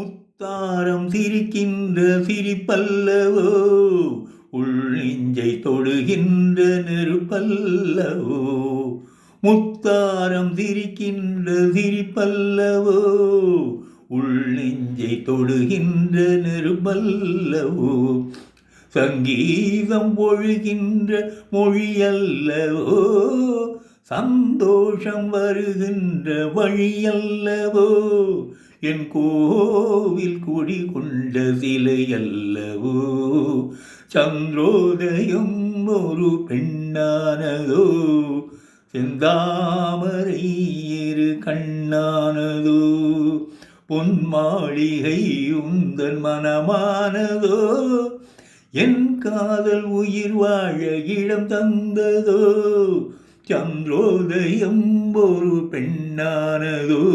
முத்தாரம் சிரிக்கின்ற சிரிப்பல்லவோ உள்ளிஞ்சை தொடுகின்ற நெருப்பல்லவோ முத்தாரம் சிரிக்கின்ற சிரிப்பல்லவோ உள்நெஞ்சை தொடுகின்ற நெருப்பல்லவோ சங்கீதம் பொழுகின்ற மொழியல்லவோ சந்தோஷம் வருகின்ற வழியல்லவோ என் கோவில் குடி கொண்ட சிலை அல்லவோ? சந்திரோதயம் ஒரு பெண்ணானதோ? செந்தாமரை இரு கண்ணானதோ? பொன் மாளிகை உந்தன் மனமானதோ? என் காதல் உயிர் வாழ இடம் தந்ததோ? சந்திரோதயம் ஒரு பெண்ணானதோ?